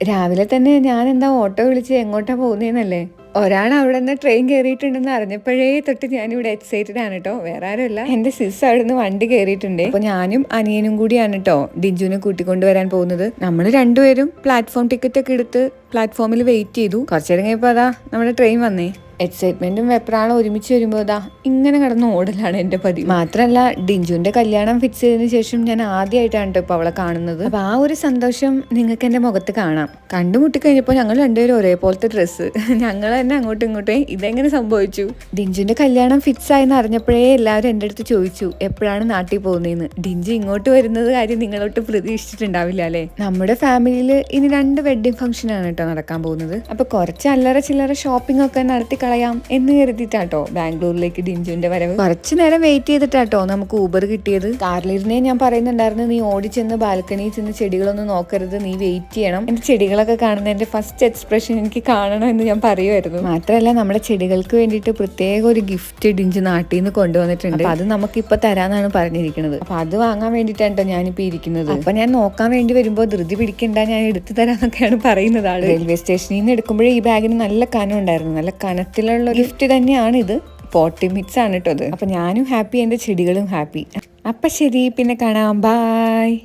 രാവിലെ തന്നെ ഞാൻ എന്താ ഓട്ടോ വിളിച്ച് എങ്ങോട്ടാ പോകുന്നതെന്നല്ലേ ഒരാൾ അവിടെ നിന്ന് ട്രെയിൻ കയറിയിട്ടുണ്ടെന്ന് അറിഞ്ഞപ്പോഴേ തൊട്ട് ഞാനിവിടെ എക്സൈറ്റഡ് ആണ് കേട്ടോ വേറെ ആരുമല്ല. എന്റെ സിസ് അവിടെ നിന്ന് വണ്ടി കയറിയിട്ടുണ്ട് അപ്പോൾ ഞാനും അനിയനും കൂടിയാണ് കേട്ടോ ഡിഞ്ചുവിനെ കൂട്ടിക്കൊണ്ടുവരാൻ പോകുന്നത്. നമ്മൾ രണ്ടുപേരും പ്ലാറ്റ്ഫോം ടിക്കറ്റ് ഒക്കെ എടുത്ത് പ്ലാറ്റ്ഫോമിൽ വെയിറ്റ് ചെയ്തു. കുറച്ചേരം കഴിഞ്ഞപ്പോൾ അതാ നമ്മുടെ ട്രെയിൻ വന്നേ. എക്സൈറ്റ്മെന്റും വെപ്രാളും ഒരുമിച്ച് വരുമ്പോൾ ഇതാ ഇങ്ങനെ കിടന്ന് ഓടലാണ് എന്റെ പതി മാത്രമല്ല ഡിഞ്ചുവിന്റെ കല്യാണം ഫിക്സ് ചെയ്തതിന് ശേഷം ഞാൻ ആദ്യമായിട്ടാണ് കേട്ടോ ഇപ്പൊ അവളെ കാണുന്നത്. അപ്പോൾ ആ ഒരു സന്തോഷം നിങ്ങൾക്ക് എന്റെ മുഖത്ത് കാണാം. കണ്ടുമുട്ടി കഴിഞ്ഞപ്പോൾ ഞങ്ങൾ രണ്ടുപേരും ഒരേപോലത്തെ ഡ്രസ്സ് ഞങ്ങൾ തന്നെ അങ്ങോട്ടും ഇങ്ങോട്ടേ ഇതെങ്ങനെ സംഭവിച്ചു? ഡിഞ്ചുവിന്റെ കല്യാണം ഫിക്സ് ആയെന്ന് അറിഞ്ഞപ്പോഴേ എല്ലാവരും എന്റെ അടുത്ത് ചോദിച്ചു എപ്പോഴാണ് നാട്ടിൽ പോകുന്നതെന്ന് ഡിഞ്ചു ഇങ്ങോട്ട് വരുന്നത് കാര്യം നിങ്ങളോട്ട് പ്രതീക്ഷിച്ചിട്ടുണ്ടാവില്ല അല്ലേ? നമ്മുടെ ഫാമിലിയിൽ ഇനി രണ്ട് വെഡ്ഡിങ് ഫംഗ്ഷനാണ് കേട്ടോ നടക്കാൻ പോകുന്നത്. അപ്പോൾ കുറച്ച് അല്ലറ ചില്ലറ ഷോപ്പിംഗ് ഒക്കെ നടത്തി കളയാം എന്ന് കരുതിയിട്ടാട്ടോ ബാംഗ്ലൂരിലേക്ക് ഡിഞ്ചുവിന്റെ വരവ്. കുറച്ചു നേരം വെയിറ്റ് ചെയ്തിട്ടാട്ടോ നമുക്ക് ഊബർ കിട്ടിയത്. കാറിലിരുന്നേ ഞാൻ പറയുന്നുണ്ടായിരുന്നു നീ ഓടിച്ചെന്ന് ബാൽക്കണിയിൽ ചെന്ന് ചെടികളൊന്നും നോക്കരുത് നീ വെയിറ്റ് ചെയ്യണം. എന്റെ ചെടികളൊക്കെ കാണുന്ന എന്റെ ഫസ്റ്റ് എക്സ്പ്രഷൻ എനിക്ക് കാണണം എന്ന് ഞാൻ പറയുമായിരുന്നു. മാത്രമല്ല നമ്മുടെ ചെടികൾക്ക് വേണ്ടിയിട്ട് പ്രത്യേക ഒരു ഗിഫ്റ്റ് ഡിഞ്ച് നാട്ടിൽ നിന്ന് കൊണ്ടുവന്നിട്ടുണ്ട്. അത് നമുക്ക് ഇപ്പൊ തരാന്നാണ് പറഞ്ഞിരിക്കുന്നത്. അപ്പൊ അത് വാങ്ങാൻ വേണ്ടിയിട്ടാണ് കേട്ടോ ഞാനിപ്പോ ഇരിക്കുന്നത്. അപ്പൊ ഞാൻ നോക്കാൻ വേണ്ടി വരുമ്പോ ധൃതി പിടിക്കണ്ട ഞാൻ എടുത്തു തരാന്നൊക്കെയാണ് പറയുന്നത് ആൾ. റെയിൽവേ സ്റ്റേഷനിൽ നിന്ന് എടുക്കുമ്പോഴേ ഈ ബാഗിന് നല്ല കനം ഉണ്ടായിരുന്നു. നല്ല കനത്തിലുള്ള ഗിഫ്റ്റ് തന്നെയാണ് ഇത്. പോട്ടി മിക്സ് ആണ് കേട്ടോ അത് അപ്പൊ ഞാനും ഹാപ്പി എന്റെ ചെടികളും ഹാപ്പി. അപ്പൊ ശരി പിന്നെ കാണാം. ബായ്